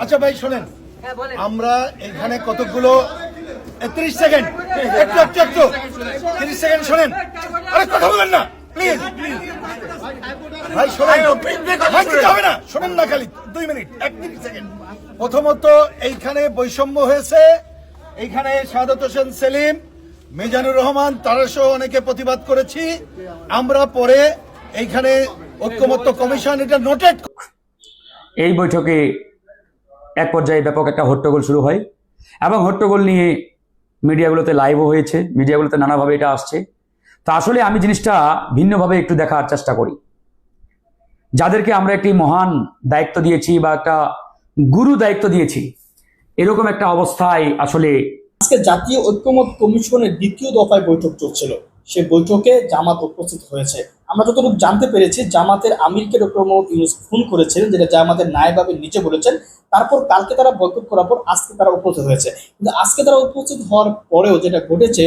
আচ্ছা ভাই শোনেন আমরা এখানে কতগুলো ত্রিশ সেকেন্ড একটু তিরিশ সেকেন্ড শোনেন আরে কথা বলেন না ভাই না না খালি দুই মিনিট এক সেকেন্ড প্রথমত এইখানে বৈষম্য হয়েছে এইখানে সাদত হোসেন সেলিম মিজানুর রহমান তারা সহ অনেকে প্রতিবাদ করেছি আমরা পরে এইখানে ঐক্যমত্য কমিশন এটা নোটেড এই বৈঠকে এক পর্যায়ে ব্যাপক একটা হট্টগোল শুরু হয় এবং হট্টগোল নিয়ে মিডিয়াগুলোতে লাইভও হয়েছে মিডিয়াগুলোতে নানাভাবে এটা আসছে। তা আসলে আমি জিনিসটা ভিন্নভাবে একটু দেখার চেষ্টা করি। যাদেরকে আমরা একটি মহান দায়িত্ব দিয়েছি বা একটা গুরু দায়িত্ব দিয়েছি এরকম একটা অবস্থায় আসলে আজকে জাতীয় ঐক্যমত কমিশনের দ্বিতীয় দফায় বৈঠক চলছিল। সে বৈঠকে জামাত উপস্থিত হয়েছে। আমরা যতটুকু জানতে পেরেছি, জামাতের আমিরকে ডক্টর মোহাম্মদ ইউনুস ফোন করেছিলেন যেটা জামাতের নায়বাবের নিচে বলেছেন। তারপর কালকে তারা বৈঠক করার পর আজকে তারা উপস্থিত হয়েছে। কিন্তু আজকে তারা উপস্থিত হওয়ার পরেও যেটা ঘটেছে,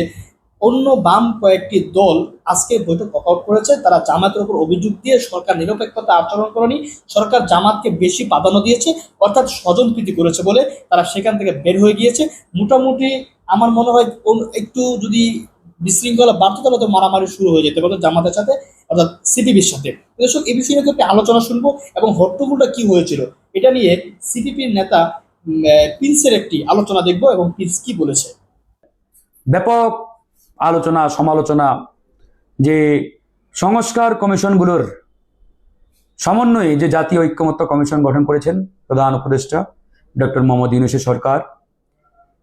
অন্য বাম কয়েকটি দল আজকে বৈঠক ওয়াকআউট করেছে। তারা জামাতের উপর অভিযোগ দিয়ে সরকার নিরপেক্ষতা আচরণ করেনি। সরকার জামাতকে বেশি প্রাধান্য দিয়েছে, অর্থাৎ স্বজনপ্রীতি করেছে বলে তারা সেখান থেকে বের হয়ে গিয়েছে। মোটামুটি আমার মনে হয় একটু যদি বিশৃঙ্খলা বাড়তো তো মারামারি শুরু হয়ে যেতে পারতো জামাতের সাথে, অর্থাৎ সিপিবির সাথে। দর্শক এই বিষয়ে একটু আলোচনা শুনব এবং হট্টগোলটা কি হয়েছিল এটা নিয়ে সিপিপির নেতা প্রিন্সের একটি আলোচনা দেখব এবং প্রিন্স কি বলেছে। ব্যাপক আলোচনা, সমালোচনা যে সংস্কার কমিশনগুলোর সমন্বয়ে যে জাতীয় ঐক্যমত্য কমিশন গঠন করেছেন প্রধান উপদেষ্টা ডক্টর মোহাম্মদ ইউনুসের সরকার,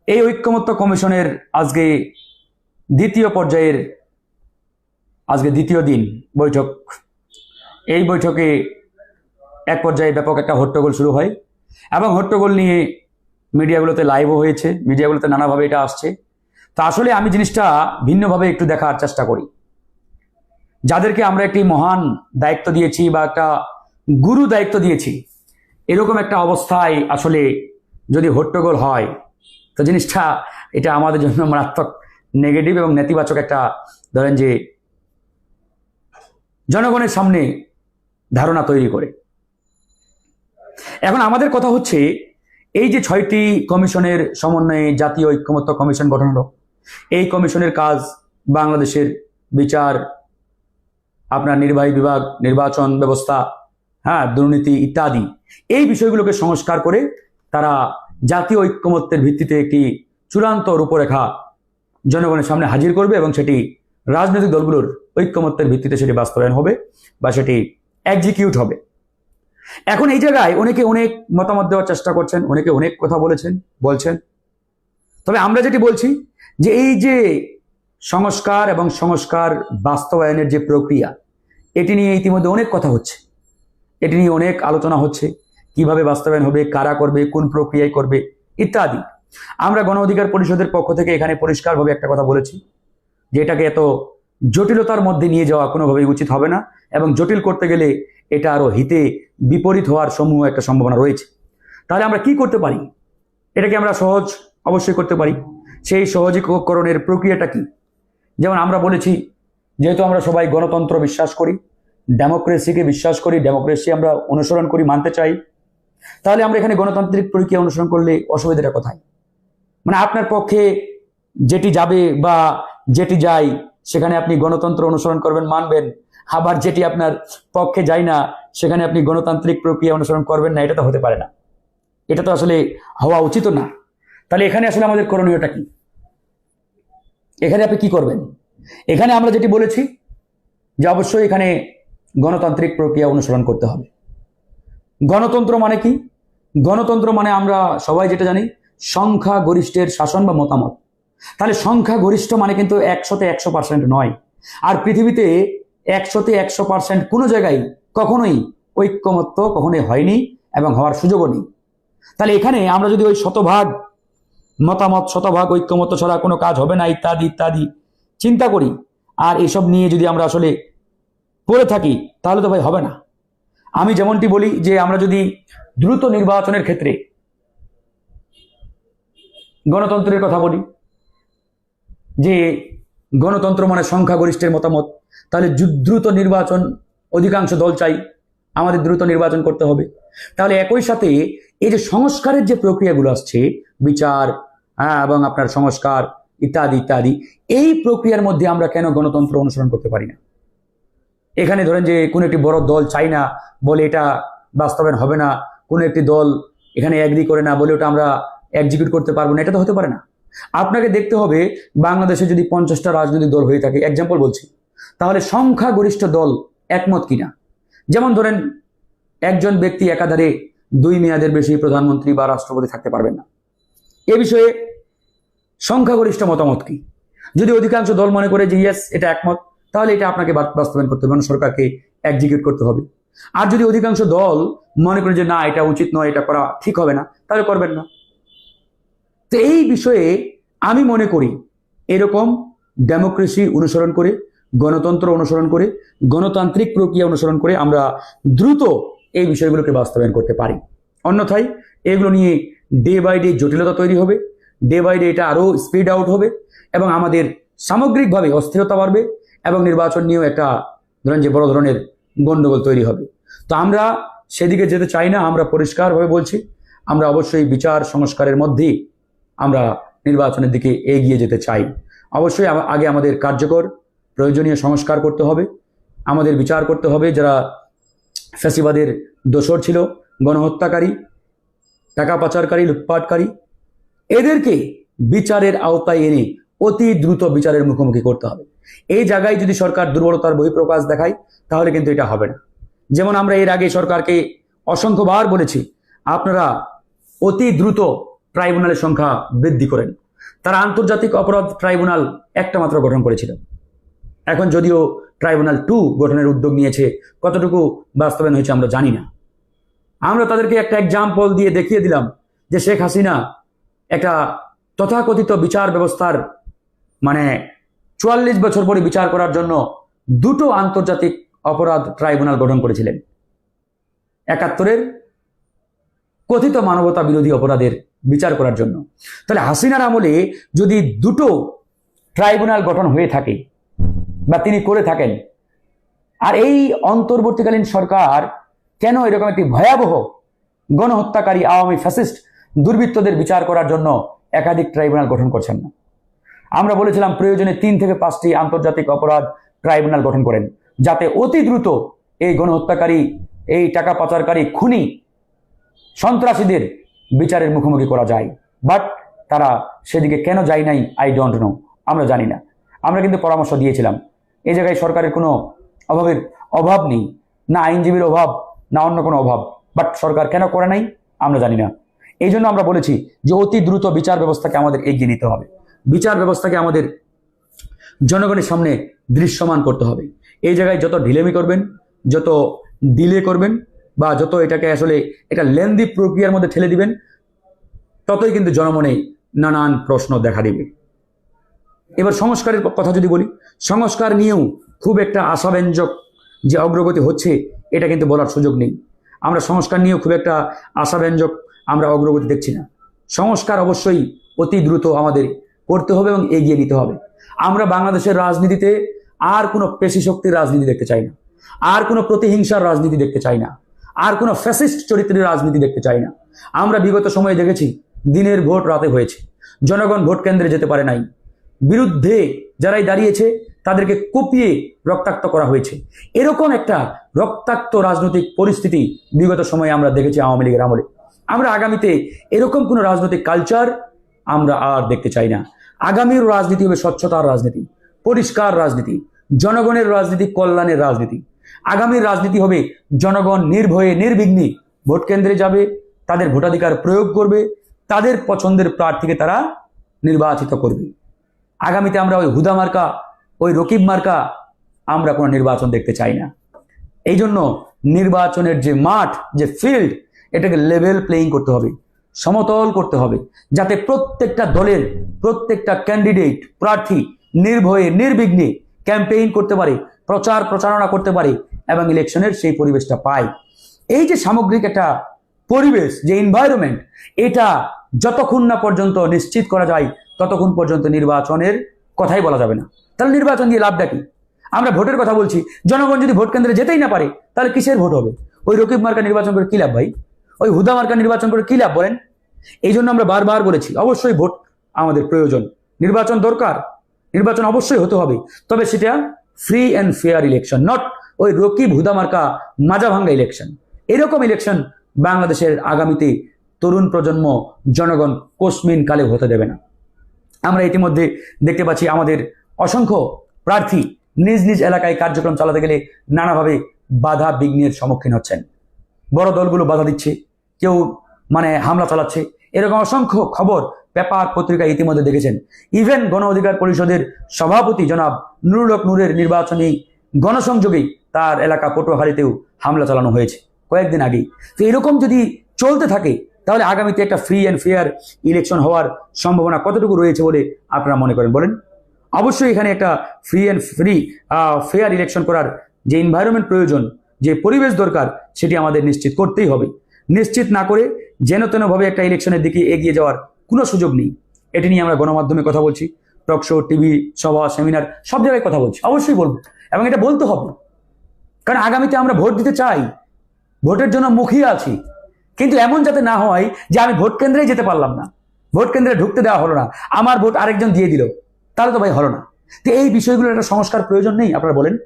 এই ঐক্যমত্য কমিশনের আজকে দ্বিতীয় পর্যায়ের আজকে দ্বিতীয় দিন বৈঠক। এই বৈঠকে এক পর্যায়ে ব্যাপক একটা হট্টগোল শুরু হয় এবং হট্টগোল নিয়ে মিডিয়াগুলোতে লাইভও হয়েছে, মিডিয়াগুলোতে নানাভাবে এটা আসছে। তা আসলে আমি জিনিসটা ভিন্নভাবে একটু দেখার চেষ্টা করি। যাদেরকে আমরা একটি মহান দায়িত্ব দিয়েছি বা একটা গুরু দায়িত্ব দিয়েছি, এরকম একটা অবস্থায় আসলে যদি হট্টগোল হয়, তো জিনিসটা, এটা আমাদের জন্য মারাত্মক নেগেটিভ এবং নেতিবাচক একটা, ধরেন যে, জনগণের সামনে ধারণা তৈরি করে। এখন আমাদের কথা হচ্ছে, এই যে ছয়টি কমিশনের সমন্বয়ে জাতীয় ঐক্যমত্য কমিশন গঠন হলো, এই কমিশনের কাজ বাংলাদেশের বিচার, আপনার নির্বাহী বিভাগ, নির্বাচন ব্যবস্থা হ্যাঁ দুর্নীতি ইত্যাদি, এই বিষয়গুলোকে সংস্কার করে তারা জাতীয় ঐক্যমত্যের ভিত্তিতে একটি চূড়ান্ত রূপরেখা জনগণের সামনে হাজির করবে এবং সেটি রাজনৈতিক দলগুলোর ঐক্যমত্যের ভিত্তিতে সেটি বাস্তবায়ন হবে বা সেটি এক্সিকিউট হবে। এখন এই জায়গায় অনেকে অনেক মতামত দেওয়ার চেষ্টা করছেন, অনেকে অনেক কথা বলেছেন, বলছেন। তবে আমরা যেটি বলছি যে এই যে সংস্কার এবং সংস্কার বাস্তবায়নের যে প্রক্রিয়া, এটি নিয়ে ইতিমধ্যে অনেক কথা হচ্ছে। এটি নিয়ে অনেক আলোচনা হচ্ছে। কীভাবে বাস্তবায়ন হবে, কারা করবে, কোন প্রক্রিয়ায় করবে, ইত্যাদি। আমরা গণ অধিকার পরিষদের পক্ষ থেকে এখানে পরিষ্কারভাবে একটা কথা বলেছি যে এটাকে এত জটিলতার মধ্যে নিয়ে যাওয়া কোনোভাবেই উচিত হবে না এবং জটিল করতে গেলে এটা আরও হিতে বিপরীত হওয়ার সমূহ একটা সম্ভাবনা রয়েছে। তাহলে আমরা কি করতে পারি? এটাকে আমরা সহজ অবশ্যই করতে পারি। সেই সহজীকরণের প্রক্রিয়াটা কি? যেমন আমরা বলেছি, যেহেতু আমরা সবাই গণতন্ত্র বিশ্বাস করি, ডেমোক্রেসিকে বিশ্বাস করি, ডেমোক্রেসি আমরা অনুসরণ করি, মানতে চাই, তাহলে আমরা এখানে গণতান্ত্রিক প্রক্রিয়া অনুসরণ করলে অসুবিধাটা কোথায়? মানে আপনার পক্ষে যেটি যাবে বা যেটি যায়, সেখানে আপনি গণতন্ত্র অনুসরণ করবেন, মানবেন। আবার যেটি আপনার পক্ষে যায় না, সেখানে আপনি গণতান্ত্রিক প্রক্রিয়া অনুসরণ করবেন না, এটা তো হতে পারে না। এটা তো আসলে হওয়া উচিত না। তাহলে এখানে আসলে আমাদের করণীয়টা কি? এখানে আপনি কি করবেন? এখানে আমরা যেটি বলেছি, যে অবশ্যই এখানে গণতান্ত্রিক প্রক্রিয়া অনুসরণ করতে হবে। গণতন্ত্র মানে কি? গণতন্ত্র মানে আমরা সবাই যেটা জানি সংখ্যা গরিষ্ঠের শাসন বা মতামত। তাহলে সংখ্যা গরিষ্ঠ মানে কিন্তু একশোতে একশো পার্সেন্ট নয়। আর পৃথিবীতে একশোতে একশো পার্সেন্ট কোনো জায়গায় কখনোই ঐক্যমত্য কখনোই হয়নি এবং হওয়ার সুযোগও নেই। তাহলে এখানে আমরা যদি ওই শতভাগ মতামত, শতভাগ ঐক্যমত্য ছাড়া কোনো কাজ হবে না, ইত্যাদি ইত্যাদি চিন্তা করি, আর এসব নিয়ে যদি আমরা আসলে পড়ে থাকি, তাহলে তো ভাই হবে না। আমি যেমনটি বলি যে আমরা যদি দ্রুত নির্বাচনের ক্ষেত্রে গণতন্ত্রের কথা বলি, যে গণতন্ত্র মানে সংখ্যাগরিষ্ঠের মতামত, তাহলে দ্রুত নির্বাচন, অধিকাংশ দল চাই, আমাদের দ্রুত নির্বাচন করতে হবে। তাহলে একই সাথে এই যে সংস্কারের যে প্রক্রিয়াগুলো আসছে, বিচার হ্যাঁ এবং আপনার সংস্কার, ইত্যাদি ইত্যাদি, এই প্রক্রিয়ার মধ্যে আমরা কেন গণতন্ত্র অনুসরণ করতে পারি না? এখানে ধরেন যে কোনো একটি বড় দল চাই না বলে এটা বাস্তবায়ন হবে না, কোনো একটি দল এখানে অ্যাগ্রি করে না বলে ওটা আমরা এক্সিকিউট করতে পারব না, এটা তো হতে পারে না। আপনাকে দেখতে হবে বাংলাদেশে যদি পঞ্চাশটা রাজনৈতিক দল হয়ে থাকে এক্সাম্পল বলছি। তাহলে সংখ্যাগরিষ্ঠ দল একমত কিনা? যেমন ধরেন, একজন ব্যক্তি একাধারে দুই মেয়াদের বেশি প্রধানমন্ত্রী বা রাষ্ট্রপতি থাকতে পারবেন না। এ বিষয়ে সংখ্যাগরিষ্ঠ মতামত কি? যদি অধিকাংশ দল মনে করে যে ইয়েস এটা একমত, তাহলে এটা আপনাকে বাস্তবায়ন করতে হবে মানে সরকারকে এক্সিকিউট করতে হবে। আর যদি অধিকাংশ দল মনে করে যে না, এটা উচিত নয়, এটা করা ঠিক হবে না, তাহলে করবেন না। তো এই বিষয়ে আমি মনে করি এরকম ডেমোক্রেসি অনুসরণ করে, গণতন্ত্র অনুসরণ করে, গণতান্ত্রিক প্রক্রিয়া অনুসরণ করে আমরা দ্রুত এই বিষয়গুলোকে বাস্তবায়ন করতে পারি। অন্যথায় এগুলো নিয়ে ডে বাই ডে জটিলতা তৈরি হবে ডে বাই ডে এটা আরও স্পিড আউট হবে এবং আমাদের সামগ্রিকভাবে অস্থিরতা বাড়বে এবং নির্বাচন নিয়েও একটা ধরেন যে বড় ধরনের গণ্ডগোল তৈরি হবে। তো আমরা সেদিকে যেতে চাই না, আমরা পরিষ্কারভাবে বলছি, আমরা অবশ্যই বিচার সংস্কারের মধ্যেই আমরা নির্বাচনের দিকে এগিয়ে যেতে চাই। অবশ্যই আগে আমাদের কার্যকর, প্রয়োজনীয় সংস্কার করতে হবে। আমাদের বিচার করতে হবে। যারা ফ্যাসিবাদের দোসর ছিল, গণহত্যাকারী, টাকা পাচারকারী, লুটপাটকারী, এদেরকে বিচারের আওতায় এনে অতি দ্রুত বিচারের মুখোমুখি করতে হবে। এই জায়গায় যদি সরকার দুর্বলতার বহিঃপ্রকাশ দেখায়, তাহলে কিন্তু এটা হবে না। যেমন আমরা এর আগে সরকারকে অসংখ্যবার বলেছি, আপনারা অতি দ্রুত ট্রাইব্যুনালের সংখ্যা বৃদ্ধি করেন। তারা আন্তর্জাতিক অপরাধ ট্রাইব্যুনাল একটা মাত্র গঠন করেছিল। এখন যদিও ট্রাইব্যুনাল টু গঠনের উদ্যোগ নিয়েছে, কতটুকু বাস্তবায়ন হয়েছে আমরা জানি না। আমরা তাদেরকে একটা এক্সাম্পল দিয়ে দেখিয়ে দিলাম যে শেখ হাসিনা একটা তথাকথিত বিচার ব্যবস্থার মানে চুয়াল্লিশ বছর পরে বিচার করার জন্য দুটো আন্তর্জাতিক অপরাধ ট্রাইব্যুনাল গঠন করেছিলেন। একাত্তরের কথিত মানবতা বিরোধী অপরাধের বিচার করার জন্য। তাহলে হাসিনার আমলে যদি দুটো ট্রাইব্যুনাল গঠন হয়ে থাকে বা তিনি করে থাকেন, আর এই অন্তর্বর্তীকালীন সরকার কেন এরকম একটি ভয়াবহ গণহত্যাকারী আওয়ামী ফ্যাসিস্ট দুর্বৃত্তদের বিচার করার জন্য একাধিক ট্রাইব্যুনাল গঠন করছেন না? আমরা বলেছিলাম প্রয়োজনে তিন থেকে পাঁচটি আন্তর্জাতিক অপরাধ ট্রাইব্যুনাল গঠন করেন, যাতে অতি দ্রুত এই গণহত্যাকারী, এই টাকা পাচারকারী খুনি সন্ত্রাসীদের বিচারের মুখোমুখি করা যায়। বাট তারা সেদিকে কেন যায় নাই আই ডোন্ট নো আমরা জানি না। আমরা কিন্তু পরামর্শ দিয়েছিলাম। এই জায়গায় সরকারের কোনো অভাবের অভাব নেই। না আইনজীবীর অভাব, না অন্য কোনো অভাব। বাট সরকার কেন করে নাই, আমরা জানি না। এই জন্য আমরা বলেছি যে অতি দ্রুত বিচার ব্যবস্থাকে আমাদের এগিয়ে নিতে হবে। বিচার ব্যবস্থাকে আমাদের জনগণের সামনে দৃশ্যমান করতে হবে। এই জায়গায় যত ঢিলেমি করবেন, যত ডিলে করবেন বা যত এটাকে আসলে এটা লেন্দি প্রক্রিয়ার মধ্যে ঠেলে দিবেন, ততই কিন্তু জনমনে নানান প্রশ্ন দেখা দিবে। এবার সংস্কারের কথা যদি বলি, সংস্কার নিয়েও খুব একটা আশাব্যঞ্জক যে অগ্রগতি হচ্ছে, এটা কিন্তু বলার সুযোগ নেই। আমরা সংস্কার নিয়েও খুব একটা আশাব্যঞ্জক আমরা অগ্রগতি দেখছি না। সংস্কার অবশ্যই অতি দ্রুত আমাদের করতে হবে এবং এগিয়ে নিতে হবে। আমরা বাংলাদেশের রাজনীতিতে আর কোনো পেশি শক্তির রাজনীতি দেখতে চাই না। আর কোনো প্রতিহিংসার রাজনীতি দেখতে চাই না। আর কোনো ফ্যাসিস্ট চরিত্রের রাজনীতি দেখতে চাই না। আমরা বিগত সময়ে দেখেছি, দিনের ভোট রাতে হয়েছে। জনগণ ভোট কেন্দ্রে যেতে পারে নাই। বিরুদ্ধে যারাই দাঁড়িয়েছে, তাদেরকে কুপিয়ে রক্তাক্ত করা হয়েছে। এরকম একটা রক্তাক্ত রাজনৈতিক পরিস্থিতি বিগত সময়ে আমরা দেখেছি আওয়ামী লীগের আমলে। আমরা আগামীতে এরকম কোনো রাজনৈতিক কালচার আমরা আর দেখতে চাই না। আগামীর রাজনীতি হবে স্বচ্ছতার রাজনীতি, পরিষ্কার রাজনীতি, জনগণের রাজনীতি, কল্যাণের রাজনীতি। আগামীর রাজনীতি হবে। জনগণ নির্ভয়ে, নির্বিঘ্নে ভোট কেন্দ্রে যাবে, তাদের ভোটাধিকার প্রয়োগ করবে, তাদের পছন্দের প্রার্থীকে তারা নির্বাচিত করবে। আগামীতে আমরা ওই হুদা মার্কা, ওই রকিব মার্কা আমরা কোনো নির্বাচন দেখতে চাই না। এই জন্য নির্বাচনের যে মাঠ, যে ফিল্ড এটাকে লেভেল প্লেয়িং করতে হবে, সমতল করতে হবে, যাতে প্রত্যেকটা দলের, প্রত্যেকটা ক্যান্ডিডেট প্রার্থী নির্ভয়ে, নির্বিঘ্নে ক্যাম্পেইন করতে পারে প্রচার প্রচারণা করতে পারে এবং ইলেকশনের সেই পরিবেশটা পায় এই যে সামগ্রিক একটা পরিবেশ, যে এনভায়রনমেন্ট এটা যতক্ষণ না পর্যন্ত নিশ্চিত করা যায়, ততক্ষণ পর্যন্ত নির্বাচনের কথাই বলা যাবে না। তাহলে নির্বাচন দিয়ে লাভটা কি? আমরা ভোটের কথা বলছি, জনগণ যদি ভোট কেন্দ্রে যেতেই না পারে, তাহলে কিসের ভোট হবে? ওই রকিব মার্কা নির্বাচন করে কি লাভ ভাই? ওই হুদা মার্কা নির্বাচন করে কি লাভ বলেন? এই জন্য আমরা বারবার বলেছি, অবশ্যই ভোট আমাদের প্রয়োজন। নির্বাচন দরকার, নির্বাচন অবশ্যই হতে হবে। তবে সেটা free and fair election not ওই রকিব মাজা ভাঙ্গা ইলেকশন এরকম ইলেকশন বাংলাদেশের আগামীতে তরুণ প্রজন্ম, জনগণ কোসমিন কালে হতে দেবে না। আমরা ইতিমধ্যে দেখতে পাচ্ছি আমাদের অসংখ্য প্রার্থী নিজ নিজ এলাকায় কার্যক্রম চালাতে গেলে নানাভাবে বাধা বিঘ্নের সম্মুখীন হচ্ছেন। বড় দলগুলো বাধা দিচ্ছে, কেউ মানে হামলা চালাচ্ছে। এরকম অসংখ্য খবর পেপার পত্রিকায় ইতিমধ্যে দেখেছেন। ইভেন গণ অধিকার পরিষদের সভাপতি জনাব নুরুলক নূরের নির্বাচনী গণসংযোগেই তার এলাকা পটুয়াখালীতেও হামলা চালানো হয়েছে কয়েকদিন আগেই। তো এরকম যদি চলতে থাকে, তাহলে আগামীতে একটা ফ্রি অ্যান্ড ফেয়ার ইলেকশন হওয়ার সম্ভাবনা কতটুকু রয়েছে বলে আপনারা মনে করেন বলেন? অবশ্যই এখানে একটা free and free fair election করার যে এনভায়রনমেন্ট প্রয়োজন, যে পরিবেশ দরকার, সেটি আমাদের নিশ্চিত করতেই হবে। নিশ্চিত না করে যেন তেনভাবে একটা ইলেকশনের দিকে এগিয়ে যাওয়ার কোনো সুযোগ নেই। এটি নিয়ে আমরা গণমাধ্যমে কথা বলছি টক শো টিভি সভা সেমিনার সব জায়গায় কথা বলছি। অবশ্যই বলব। এবং এটা বলতে হবে। কারণ আগামীতে আমরা ভোট দিতে চাই। ভোটের জন্য মুখিয়ে আছি। কিন্তু এমন যাতে না হয় যে আমি ভোট কেন্দ্রে যেতে পারলাম না। ভোট কেন্দ্রে ঢুকতে দেওয়া হলো না। আমার ভোট আরেকজন দিয়ে দিল। তাহলে তো ভাই হলো না। তো এই বিষয়গুলোর একটা সংস্কার প্রয়োজন নেই, আপনারা বলেন।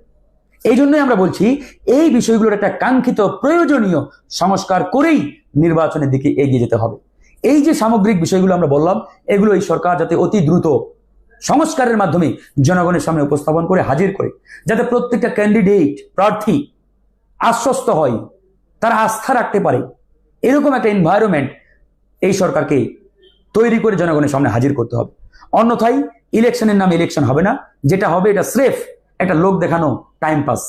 এই জন্যই আমরা বলছি, এই বিষয়গুলোর একটা কাঙ্ক্ষিত প্রয়োজনীয় সংস্কার করেই নির্বাচনের দিকে এগিয়ে যেতে হবে। এই যে সামগ্রিক বিষয়গুলো আমরা বললাম, এগুলো এই সরকার যাতে অতি দ্রুত সংস্কারের মাধ্যমে জনগণের সামনে উপস্থাপন করে হাজির করে, যাতে প্রত্যেকটা ক্যান্ডিডেট প্রার্থী আশ্বস্ত হয়, তারা আস্থা রাখতে পারে, এরকম একটা এনভায়রনমেন্ট এই সরকারকে তৈরি করে জনগণের সামনে হাজির করতে হবে। অন্যথায় ইলেকশনের নামে ইলেকশন হবে না, যেটা হবে এটা স্রেফ একটা লোক দেখানো টাইম পাস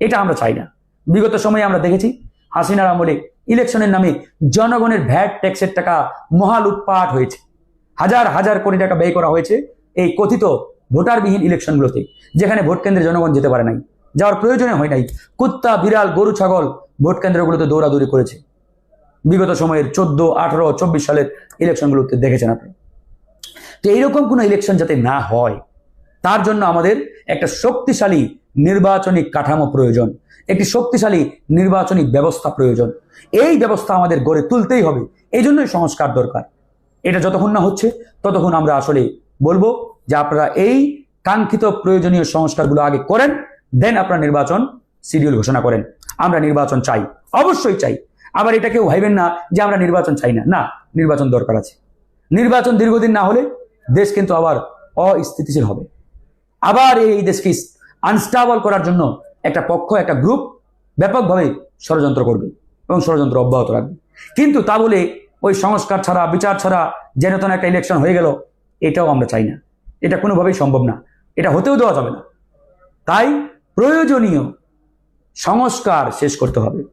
এটা আমরা চাই না। বিগত সময়ে আমরা দেখেছি হাসিনার আমলে ইলেকশনের নামে জনগণের ভ্যাট ট্যাক্সের টাকা মহা লুটপাট হয়েছে। হাজার হাজার কোটি টাকা ব্যয় করা হয়েছে এই কথিত ভোটারবিহীন ইলেকশনগুলোতে, যেখানে ভোট কেন্দ্রে জনগণ যেতে পারে নাই। যাওয়ার প্রয়োজনে হয় নাই। কুত্তা, বিড়াল, গরু, ছাগল ভোট কেন্দ্রগুলোতে দৌড়াদৌড়ি করেছে। বিগত সময়ের চোদ্দ, আঠারো, চব্বিশ সালের ইলেকশনগুলোতে দেখেছেন আপনি। তো এইরকম কোনো ইলেকশন যাতে না হয়, তার জন্য আমাদের একটা শক্তিশালী নির্বাচনী কাঠামো প্রয়োজন, একটি শক্তিশালী নির্বাচনী ব্যবস্থা প্রয়োজন। এই ব্যবস্থা আমাদের গড়ে তুলতেই হবে। এই জন্যই সংস্কার দরকার। এটা যতক্ষণ না হচ্ছে, ততক্ষণ আমরা আসলে বলব যে আপনারা এই কাঙ্ক্ষিত প্রয়োজনীয় সংস্কারগুলো আগে করেন দেন আপনারা নির্বাচন শিডিউল ঘোষণা করেন। আমরা নির্বাচন চাই, অবশ্যই চাই। আবার এটা কেউ ভাইবেন না যে আমরা নির্বাচন চাই না। না, নির্বাচন দরকার আছে। নির্বাচন দীর্ঘদিন না হলে দেশ কিন্তু আবার অস্থিতিশীল হবে। আবার এই দেশকে আনস্টাবল করার জন্য একটা পক্ষ, একটা গ্রুপ ব্যাপকভাবে ষড়যন্ত্র করবে এবং ষড়যন্ত্র অব্যাহত রাখবে। কিন্তু তা বলে ওই সংস্কার ছাড়া, বিচার ছাড়া যেন তেন একটা ইলেকশন হয়ে গেল এটাও আমরা চাই না। এটা কোনোভাবেই সম্ভব না। এটা হতেও দেওয়া যাবে না। তাই প্রয়োজনীয় সংস্কার শেষ করতে হবে।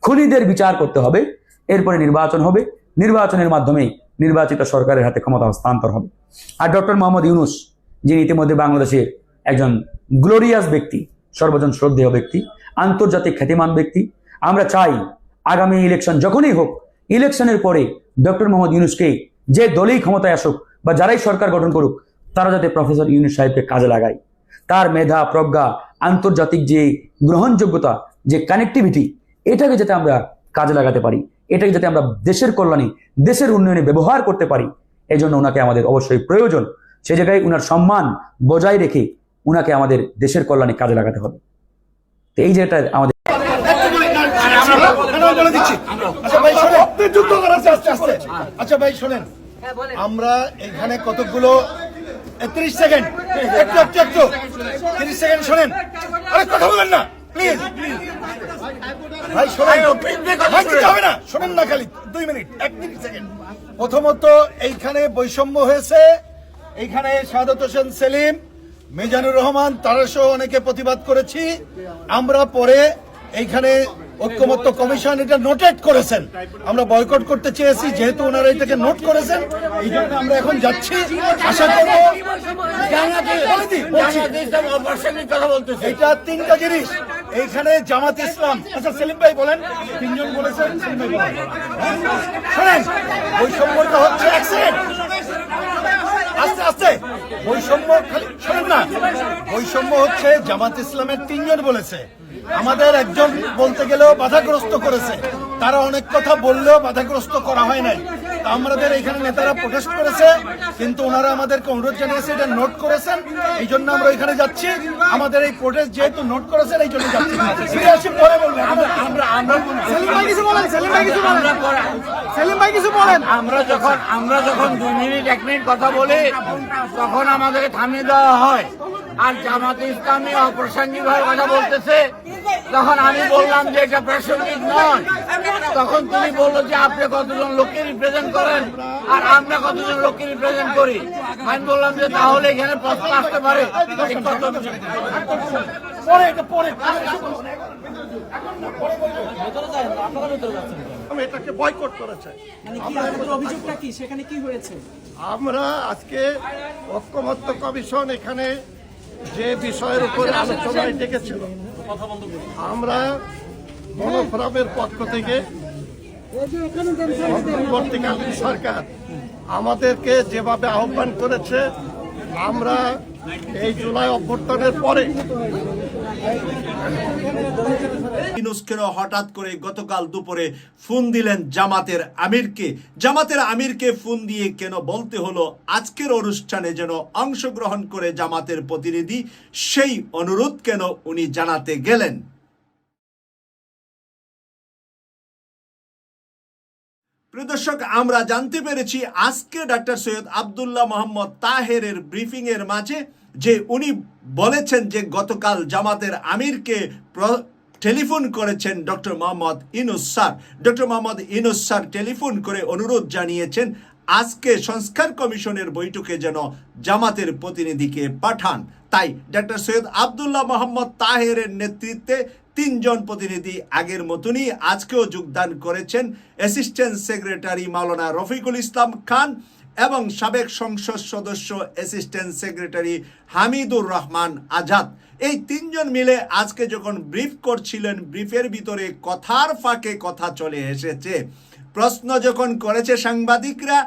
খুনিদের বিচার করতে হবে। এরপরে নির্বাচন হবে। নির্বাচনের মাধ্যমে নির্বাচিত সরকারের হাতে ক্ষমতা হস্তান্তর হবে। আর ডক্টর মোহাম্মদ ইউনুস, যিনি ইতিমধ্যে বাংলাদেশের একজন গ্লোরিয়াস ব্যক্তি, সর্বজন শ্রদ্ধেয় ব্যক্তি, আন্তর্জাতিক খ্যাতিমান ব্যক্তি, আমরা চাই আগামী ইলেকশন যখনই হোক, ইলেকশনের পরে ডক্টর মোহাম্মদ ইউনুসকে যে দলেই ক্ষমতায় আসুক বা যারাই সরকার গঠন করুক, তারা যাতে প্রফেসর ইউনুস সাহেবকে কাজে লাগায়। তার মেধা, প্রজ্ঞা, আন্তর্জাতিক যে গ্রহণযোগ্যতা, যে কানেক্টিভিটি এটাকে যাতে আমরা কাজে লাগাতে পারি, এটাকে যাতে আমরা দেশের কল্যাণে, দেশের উন্নয়নে ব্যবহার করতে পারি এই জন্য ওনাকে আমাদের অবশ্যই প্রয়োজন। সে জায়গায় উনার সম্মান বজায় রেখে উনাকে আমাদের দেশের কল্যাণে কাজে লাগাতে হবে। তো এই যেটা আমাদের আচ্ছা ভাই, শোনেন। আচ্ছা ভাই, শোনেন। আমরা এখানে কতগুলো ত্রিশ সেকেন্ড। একটু একটু একটু। তিরিশ সেকেন্ড শোনেন। আরে কথা বলেন না। প্লিজ। ভাই শোনেন। ভাই, কিছু হবে না। শোনেন না খালি। দুই মিনিট এক মিনিট সেকেন্ড। প্রথমত এইখানে বৈষম্য হয়েছে। এইখানে সাদত হোসেন সেলিম মিজানুর রহমান তারা সহ অনেকে প্রতিবাদ করেছি। আমরা পরে এইখানে ঐক্যমত্য কমিশন এটা নোটেট করেছেন। আমরা বয়কট করতে চেয়েছি যেহেতু ওনারা এটাকে নোট করেছেন। এই জন্য আমরা এখন যাচ্ছি। আশা করব। এটা তিনটা জিনিস। এইখানে জামাত ইসলাম। আচ্ছা সেলিম ভাই বলেন। তিনজন বলেছেন শোনেন বৈষম্যটা হচ্ছে এক সেকেন্ড আস্তে আস্তে। বৈষম্য খালি শোনেন না। বৈষম্য হচ্ছে জামাত ইসলামের তিনজন বলেছে। আমাদের একজন বলতে গেলেও বাধাগ্রস্ত করেছে। তারা অনেক কথা বললেও বাধাগ্রস্ত করা হয় নাই। আমাদের এখানে নেতারা প্রোটেস্ট করেছে কিন্তু ওনারা আমাদেরকে অনুরোধ জানিয়েছে এটা নোট করেছেন এই জন্য আমরা এখানে যাচ্ছি। আমাদের এই প্রোটেস্ট যেহেতু নোট করেছেন এই জন্য যাচ্ছি। ফিরে আসি পরে বলবেন আমরা আমরা সেলিম ভাই কিছু বলেন সেলিম ভাই কিছু বলেন। সেলিম ভাই কিছু বলেন। আমরা যখন আমরা যখন দুই মিনিট এক মিনিট কথা বলি তখন আমাদেরকে থামিয়ে দেওয়া হয়। আর জামাতে ইসলামী অপ্রাসঙ্গিক ভাবে কথা বলতেছে। তখন আমি বললাম যে এটা প্রাসঙ্গিক নয়। তখন তুমি বলল যে আপনি কতজন লোককে রিপ্রেজেন্ট করেন আর আমরা কতজন লোককে রিপ্রেজেন্ট করি? আমি বললাম যে তাহলে এখানে প্রশ্ন আসতে পারে। পরে এটা পরে। এটাকে বয়কট করেছে মানে অভিযোগটা কি? সেখানে কি হয়েছে? আমরা আজকে ঐক্যমত্য কমিশন এখানে যে বিষয়ের উপরে আলোচনায় ডেকেছিল আমরা গণফোরামের পক্ষ থেকে অন্তর্বর্তীকালীন সরকার আমাদেরকে যেভাবে আহ্বান করেছে, আমরা এই জুলাই অভ্যর্থনের পরে হঠাৎ করে গতকাল দুপুরে ফোন দিলেন জামাতের আমিরকে। জামাতের আমিরকে ফোন দিয়ে কেন বলতে হলো? আজকের অনুষ্ঠানে যেন অংশগ্রহণ করে জামাতের প্রতিনিধি, সেই অনুরোধ কেন উনি জানাতে গেলেন? প্রিয় দর্শক, আমরা জানতে পেরেছি আজকে ডাক্তার সৈয়দ আবদুল্লাহ মোহাম্মদ তাহেরের ব্রিফিং এর মাঝে যে উনি বলেছেন যে গতকাল জামাতের আমিরকে টেলিফোন করেছেন doctor Mohammad Yunus sir. Doctor Mohammad Yunus sir telephone করে অনুরোধ জানিয়েছেন, আজকে সংস্কার কমিশনের বৈঠকে যেন জামাতের প্রতিনিধিকে পাঠান। তাই ডক্টর সৈয়দ আবদুল্লাহ মোহাম্মদ তাহেরের নেতৃত্বে তিনজন প্রতিনিধি আগের মতনই আজকেও যোগদান করেছেন অ্যাসিস্ট্যান্ট সেক্রেটারি মাওলানা রফিকুল ইসলাম খান এবং সাবেক সংসদ সদস্য অ্যাসিস্ট্যান্ট সেক্রেটারি হামিদুর রহমান আজাদ। এই তিনজন মিলে আজকে যখন ব্রিফ করছিলেন, ব্রিফের ভিতরে কথার ফাঁকে কথা চলে এসেছে। প্রশ্ন যখন করেছে সাংবাদিকরা,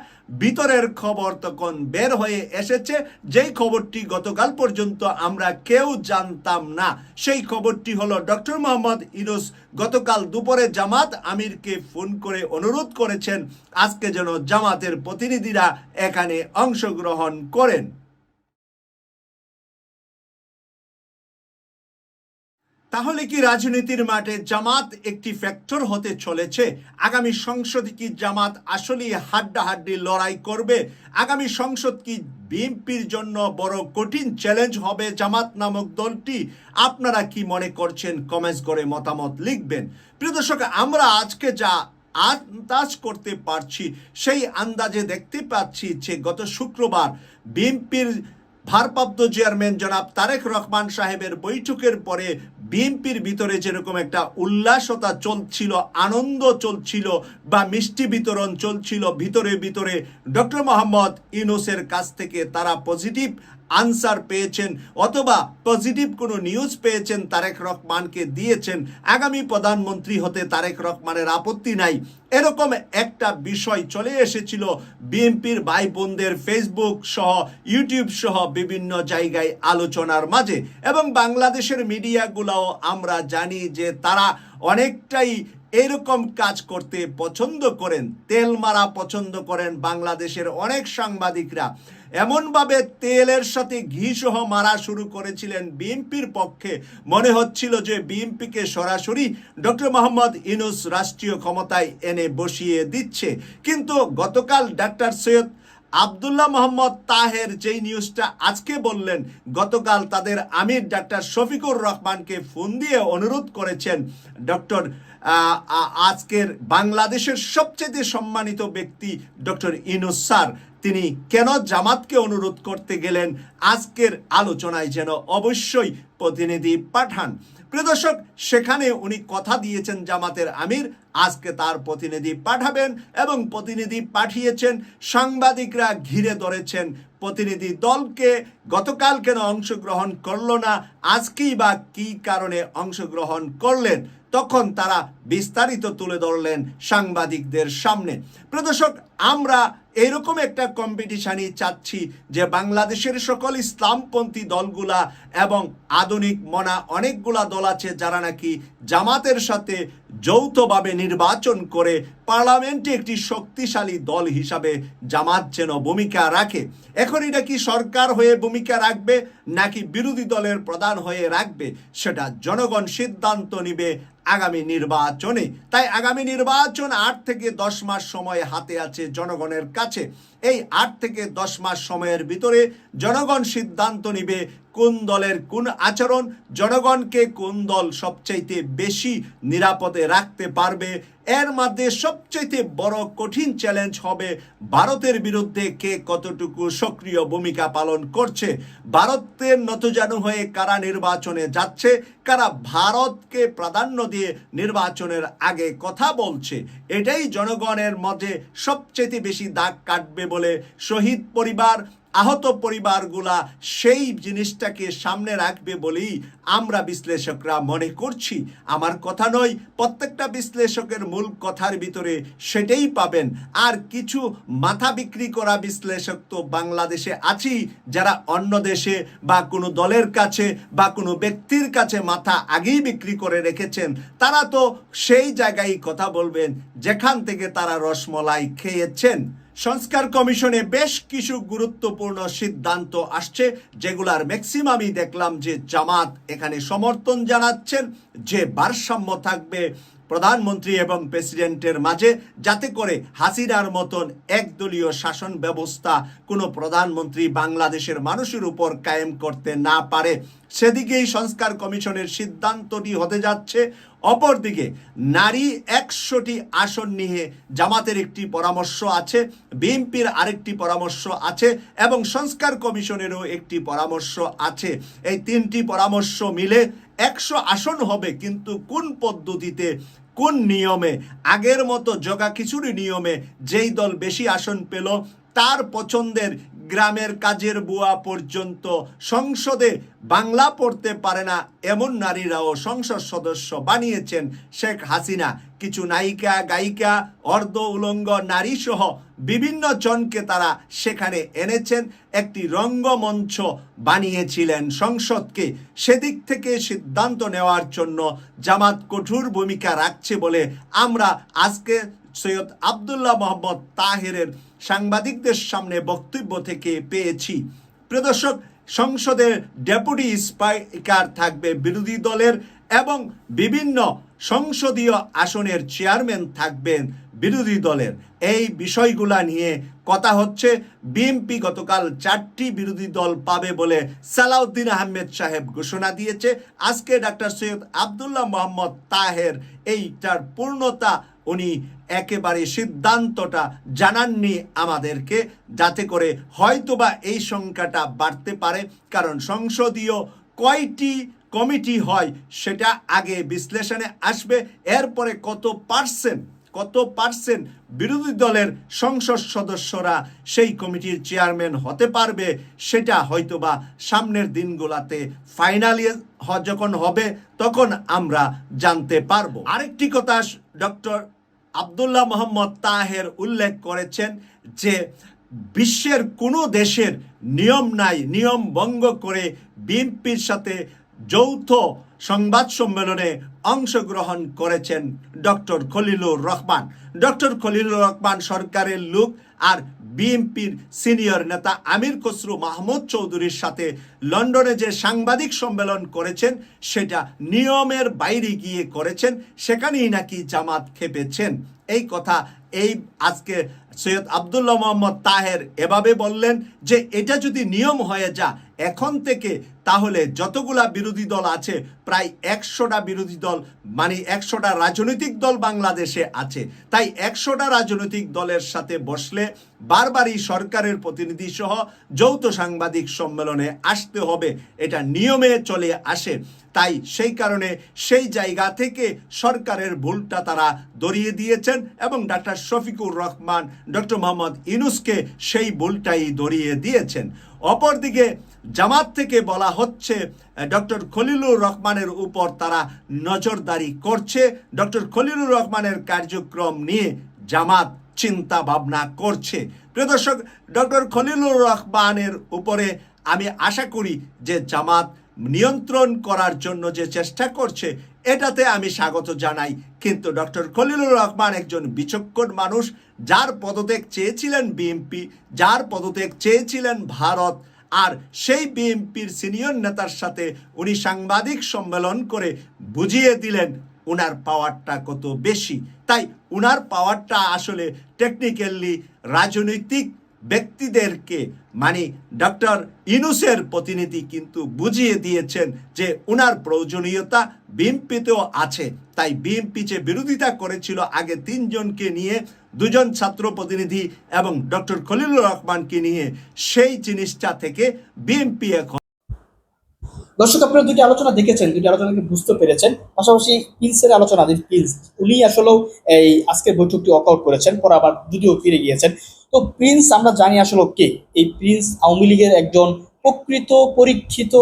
ভিতরের খবর তখন বের হয়ে এসেছে। যেই খবরটি গতকাল পর্যন্ত আমরা কেউ জানতাম না। সেই খবরটি হলো, ডক্টর মোহাম্মদ ইনুস গতকাল দুপুরে জামাত আমিরকে ফোন করে অনুরোধ করেছেন, আজকে যেন জামাতের প্রতিনিধিরা এখানে অংশগ্রহণ করেন। তাহলে কি রাজনীতির মাঠে জামাত একটি ফ্যাক্টর হতে চলেছে? আগামী সংসদ কি জামাত আসলে হাড্ডাহাড্ডি লড়াই করবে? আগামী সংসদ কি বিএনপির জন্য বড় কঠিন চ্যালেঞ্জ হবে জামাত নামক দলটি? আপনারা কি মনে করছেন? কমেন্টস করে মতামত লিখবেন। প্রিয় দর্শক, আমরা আজকে যা আন্দাজ করতে পারছি, সেই আন্দাজে দেখতে পাচ্ছি যে গত শুক্রবার বিএনপির ভারপ্রাপ্ত চেয়ারম্যান জনাব তারেক রহমান সাহেবের বৈঠকের পরে বিএনপির ভিতরে যেরকম একটা উল্লাসতা চলছিল, আনন্দ চলছিল বা মিষ্টি বিতরণ চলছিল, ভিতরে ভিতরে ডক্টর মোহাম্মদ ইনোসের কাছ থেকে তারা পজিটিভ আনসার পেয়েছেন অথবা পজিটিভ কোনো নিউজ পেয়েছেন, তারেক রহমানকে দিয়েছেন। আগামী প্রধানমন্ত্রী হতে তারেক রহমানের আপত্তি নাই। এরকম একটা বিষয় চলে এসেছিল বিএনপির ভাই বোনদের ফেসবুক সহ ইউটিউব সহ বিভিন্ন জায়গায় আলোচনার মাঝে এবং বাংলাদেশের মিডিয়াগুলোও আমরা জানি যে তারা অনেকটাই এরকম কাজ করতে পছন্দ করেন। তেল মারা পছন্দ করেন বাংলাদেশের অনেক সাংবাদিকরা। এমনভাবে তেলের সাথে ঘি সহ মারা শুরু করেছিলেন বিএনপির পক্ষে। মনে হচ্ছিল যে বিএনপিকে সরাসরি ডক্টর মোহাম্মদ ইনুস রাষ্ট্রীয় ক্ষমতায় এনে বসিয়ে দিচ্ছে। কিন্তু গতকাল ডাক্তার সৈয়দ আবদুল্লাহ মোহাম্মদ তাহের যেই নিউজটা আজকে বললেন, গতকাল তাদের আমির ডাক্তার শফিকুর রহমানকে ফোন দিয়ে অনুরোধ করেছেন ডক্টর আজকের বাংলাদেশের সবচেয়ে সম্মানিত ব্যক্তি ডক্টর ইনুস স্যার, তিনি কেন জামাতকে অনুরোধ করতে গেলেন? আজকের আলোচনায় যেন অবশ্যই প্রতিনিধি পাঠান। প্রিয় দর্শক, সেখানে উনি কথা দিয়েছেন জামাতের আমির, আজকে তার প্রতিনিধি পাঠাবেন এবং প্রতিনিধি পাঠিয়েছেন, সাংবাদিকরা ঘিরে ধরেছেন প্রতিনিধি দলকে, গতকাল কেন অংশগ্রহণ করল না, আজকেই বা কি কারণে অংশগ্রহণ করলেন? তখন তারা বিস্তারিত তুলে ধরলেন সাংবাদিকদের সামনে। প্রদর্শক, আমরা এরকম একটা কম্পিটিশানই চাচ্ছি যে বাংলাদেশের সকল ইসলামপন্থী দলগুলা এবং আধুনিক মনা অনেকগুলা দল আছে যারা নাকি জামাতের সাথে যৌথভাবে নির্বাচন করে পার্লামেন্টে একটি শক্তিশালী দল হিসাবে জামাত যেন ভূমিকা রাখে, এখন এটা কি সরকার হয়ে ভূমিকা রাখবে নাকি বিরোধী দলের প্রধান হয়ে রাখবে সেটা জনগণ সিদ্ধান্ত নিবে আগামী নির্বাচনে। তাই আগামী নির্বাচন আট থেকে দশ মাস সময় হাতে আছে জনগণের কাছে। এই আট থেকে দশ মাস সময়ের ভিতরে জনগণ সিদ্ধান্ত নিবে কোন দলের কোন আচরণ, জনগণকে কোন দল সবচাইতে বেশি নিরাপদে রাখতে পারবে এর মধ্যে সবচাইতে বড় কঠিন চ্যালেঞ্জ হবে ভারতের বিরুদ্ধে কে কতটুকু সক্রিয় ভূমিকা পালন করছে। ভারতের নতজানু হয়ে কারা নির্বাচনে যাচ্ছে, কারা ভারতকে প্রাধান্য দিয়ে নির্বাচনের আগে কথা বলছে, এটাই জনগণের মধ্যে সবচেয়ে বেশি দাগ কাটবে বলে শহীদ পরিবার আহত পরিবারগুলা সেই জিনিসটাকে সামনে রাখবে বলেই আমরা বিশ্লেষকরা মনে করছি। আমার কথা নয়, প্রত্যেকটা বিশ্লেষকের মূল কথার ভিতরে সেটাই পাবেন। আর কিছু মাথা বিক্রি করা বিশ্লেষক তো বাংলাদেশে আছি যারা অন্য দেশে বা কোনো দলের কাছে বা কোনো ব্যক্তির কাছে মাথা আগেই বিক্রি করে রেখেছেন, তারা তো সেই জায়গায় কথা বলবেন, যেখান থেকে তারা রসমলাই খেয়েছেন। সংস্কার কমিশনে বেশ কিছু গুরুত্বপূর্ণ সিদ্ধান্ত আসছে, যেগুলার ম্যাক্সিমামই দেখলাম যে জামাত এখানে সমর্থন জানাচ্ছেন, যে ভারসাম্য থাকবে প্রধানমন্ত্রী এবং প্রেসিডেন্টের মাঝে, যাতে করে হাসিনার মতন একদলীয় শাসন ব্যবস্থা কোনো প্রধানমন্ত্রী বাংলাদেশের মানুষের উপর কায়েম করতে না পারে। সেদিকেই সংস্কার কমিশনের সিদ্ধান্তটি হতে যাচ্ছে। অপরদিকে, নারী একশোটি আসন নিয়ে জামাতের একটি পরামর্শ আছে, বিএনপির আরেকটি পরামর্শ আছে, এবং সংস্কার কমিশনেরও একটি পরামর্শ আছে। এই তিনটি পরামর্শ মিলে একশো আসন হবে, কিন্তু কোন পদ্ধতিতে, কোন নিয়মে, আগের মতো জগা খিচুড়ি নিয়মে যেই দল বেশি আসন পেল, তার পছন্দের গ্রামের কাজের বুয়া পর্যন্ত সংসদে বাংলা পড়তে পারে না, এমন নারীরাও সংসদ সদস্য বানিয়েছেন শেখ হাসিনা। কিছু নায়িকা, গায়িকা, অর্ধ উলঙ্গ নারী সহ বিভিন্ন জনকে তারা সেখানে এনেছেন। একটি রঙ্গমঞ্চ বানিয়েছিলেন সংসদকে। সেদিক থেকে সিদ্ধান্ত নেওয়ার জন্য জামাত কঠোর ভূমিকা রাখছে বলে আমরা আজকে সৈয়দ আবদুল্লাহ মোহাম্মদ তাহেরের সাংবাদিকদের সামনে বক্তব্য থেকে পেয়েছি। প্রদর্শক, সংসদের ডেপুটি স্পিকার থাকবে বিরোধী দলের এবং বিভিন্ন সংসদীয় আসনের চেয়ারম্যান থাকবেন বিরোধী দলের। এই বিষয়গুলা নিয়ে কথা হচ্ছে। বিএনপি গতকাল চারটি বিরোধী দল পাবে বলে সালাউদ্দিন আহমেদ সাহেব ঘোষণা দিয়েছে। আজকে ডাক্তার সৈয়দ আবদুল্লাহ মোহাম্মদ তাহের এইটার পূর্ণতা উনি একেবারে সিদ্ধান্তটা জানাননি আমাদেরকে, যাতে করে হয়তোবা এই সংখ্যাটা বাড়তে পারে। কারণ সংসদীয় কয়টি কমিটি হয় সেটা আগে বিশ্লেষণে আসবে। এরপরে কত পার্সেন্ট কত পার্সেন্ট বিরোধী দলের সংসদ সদস্যরা সেই কমিটির চেয়ারম্যান হতে পারবে, সেটা হয়তোবা সামনের দিনগুলাতে ফাইনালি যখন হবে, তখন আমরা জানতে পারব। আরেকটি কথা ডক্টর আবদুল্লাহ মোহাম্মদ তাহের উল্লেখ করেছেন যে বিশ্বের কোনো দেশের নিয়ম নাই, নিয়ম ভঙ্গ করে বিএনপির সাথে যৌথ সংবাদ সম্মেলনে অংশগ্রহণ করেছেন ডক্টর খলিলুর রহমান। ডক্টর খলিলুর রহমান সরকারের লোক আর বিএনপির সিনিয়র নেতা আমির খসরু মাহমুদ চৌধুরীর সাথে লন্ডনে যে সাংবাদিক সম্মেলন করেছেন, সেটা নিয়মের বাইরে গিয়ে করেছেন, সেখানেই নাকি জামাত খেপেছেন। এই কথা এই আজকে সৈয়দ আবদুল্লাহ মোহাম্মদ তাহের এভাবে বললেন যে এটা যদি নিয়ম হয়ে যা এখন থেকে তাহলে যতগুলা বিরোধী দল আছে, প্রায় একশোটা বিরোধী দল মানে একশোটা রাজনৈতিক দল বাংলাদেশে আছে। তাই একশোটা রাজনৈতিক দলের সাথে বসলে বারবারই সরকারের প্রতিনিধি সহ যৌথ সাংবাদিক সম্মেলনে আসতে হবে, এটা নিয়মে চলে আসে। তাই সেই কারণে সেই জায়গা থেকে সরকারের ভুলটা তারা দরিয়ে দিয়েছেন এবং ডাক্তার শফিকুর রহমান, ডক্টর মোহাম্মদ ইনুসকে সেই ভুলটাই দরিয়ে দিয়েছেন। অপরদিকে জামাত থেকে বলা হচ্ছে, ডক্টর খলিলুর রহমানের উপর তারা নজরদারি করছে। ডক্টর খলিলুর রহমানের কার্যক্রম নিয়ে জামাত চিন্তা ভাবনা করছে। প্রিয় দর্শক, ডক্টর খলিলুর রহমানের উপরে আমি আশা করি যে জামাত নিয়ন্ত্রণ করার জন্য যে চেষ্টা করছে, এটাতে আমি স্বাগত জানাই। কিন্তু ডক্টর খলিলুর রহমান একজন বিচক্ষণ মানুষ, যার পদত্যাগ চেয়েছিলেন বিএনপি, যার পদত্যাগ চেয়েছিলেন ভারত, আর সেই বিএনপির সিনিয়র নেতার সাথে উনি সাংবাদিক সম্মেলন করে বুঝিয়ে দিলেন, উনার পাওয়ারটা কত বেশি। তাই উনার পাওয়ারটা আসলে টেকনিক্যালি রাজনৈতিক ব্যক্তিদেরকে মানে ডক্টর ইনুসের প্রতিনিধি কিন্তু বুঝিয়ে দিয়েছেন যে উনার প্রয়োজনীয়তা বিএনপিতেও আছে। তাই বিএনপি যে বিরোধিতা করেছিল আগে তিনজনকে নিয়ে, দুজন ছাত্র প্রতিনিধি এবং ডক্টর খলিলুর রহমানকে নিয়ে, সেই জিনিসটা থেকে বিএনপি এখন দর্শক, আপনারা দুটি আলোচনা দেখেছেন, দুটি আলোচনাকে বুঝতে পেরেছেন। পাশাপাশি প্রিন্সের আলোচনা প্রিন্স উনি আসলেও এই আজকের বৈঠকটি ওয়ার্কআউট করেছেন, পরে আবার যদিও ফিরে গিয়েছেন। তো প্রিন্স আমরা জানি আসলে কে? এই প্রিন্স আওয়ামী লীগের একজন প্রকৃত পরীক্ষিত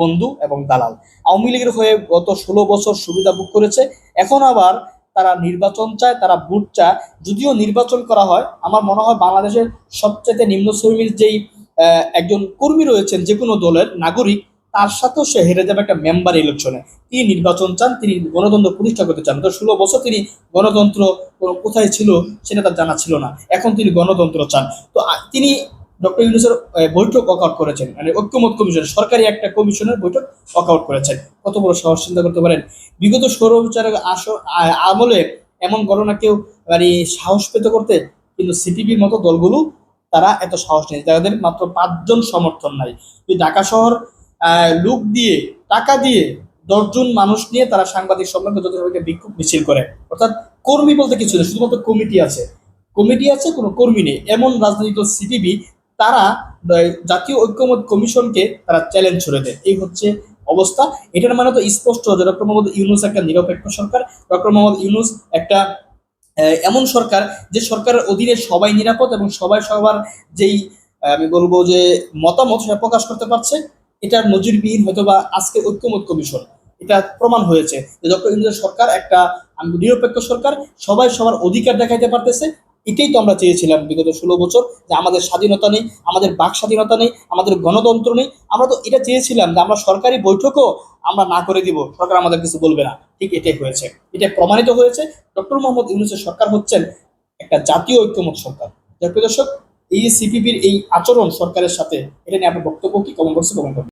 বন্ধু এবং দালাল। আওয়ামী লীগের হয়ে গত ষোলো বছর সুবিধা ভোগ করেছে। এখন আবার তারা নির্বাচন চায়, তারা ভোট চায়। যদিও নির্বাচন করা হয়, আমার মনে হয় বাংলাদেশের সবচেয়ে নিম্ন শ্রেণির যেই একজন কর্মী রয়েছেন যে কোনো দলের নাগরিক তার সাথেও সে হেরে যাবে একটা মেম্বার ইলেকশনে তিনি নির্বাচন চান, তিনি গণতন্ত্র প্রতিষ্ঠা করতে চান। তো ষোলো বছর তিনি গণতন্ত্র কোথায় ছিল সেটা তার জানা ছিল না। এখন তিনি গণতন্ত্র চান। তো তিনি ডক্টর ইউনুসের বৈঠক ওয়াকআউট করেছেন। মানে ঐক্যমত কমিশন সরকারি একটা কমিশনের বৈঠক ওয়াকআউট করেছেন। কত বড় সাহস চিন্তা করতে পারেন? বিগত সৌর বিচারের আসর, আ- আমলে এমন ঘটনা কেউ মানে সাহস পেতে করতে? কিন্তু সিপিবির মতো দলগুলো, তারা এত সাহস নেই। তাদের মাত্র পাঁচজন সমর্থন নাই। ঢাকা শহর লোক দিয়ে, টাকা দিয়ে দশজন মানুষ নিয়ে তারা সাংবাদিক সম্মেলন যথাযথভাবে বিক্ষোভ মিছিল করে। অর্থাৎ কর্মী বলতে কিছু নেই, শুধুমাত্র কমিটি আছে। কমিটি আছে, কোনো কর্মী নেই। এমন রাজনৈতিক সিপিবি তারা জাতীয় ঐক্যমত কমিশনকে তারা চ্যালেঞ্জ ছড়ে দেয়। এই হচ্ছে অবস্থা। এটার মানে তো স্পষ্ট যে ডক্টর মোহাম্মদ ইউনুস একটা নিরপেক্ষ সরকার। ডক্টর মোহাম্মদ ইউনুস একটা এমন সরকার যে সরকারের অধীনে সবাই নিরাপদ এবং সবাই সবার যেই, আমি বলব যে মতামত সেটা প্রকাশ করতে পারছে। এটার নজিরবিহীন হয়তো বা আজকে ঐক্যমত কমিশন, এটা প্রমাণ হয়েছে যে ডক্টর ইন্দ্রের সরকার একটা নিরপেক্ষ সরকার, সবাই সবার অধিকার দেখাইতে পারতেছে, এটাই তো আমরা চেয়েছিলাম বিগত ষোলো বছর যে আমাদের স্বাধীনতা নেই, আমাদের বাক স্বাধীনতা নেই, আমাদের গণতন্ত্র নেই, আমরা তো এটা চেয়েছিলাম যে আমরা সরকারি বৈঠকও আমরা না করে দিব, সরকার আমাদের কিছু বলবে না, ঠিক এটাই হয়েছে, এটা প্রমাণিত হয়েছে, ডক্টর মোহাম্মদ ইউনুসের সরকার হচ্ছেন একটা জাতীয় ঐক্যমত সরকার দর্শক, এই সিপিবির এই আচরণ সরকারের সাথে, এটা নিয়ে আপনার বক্তব্য কি? কমেন্ট করছে করবেন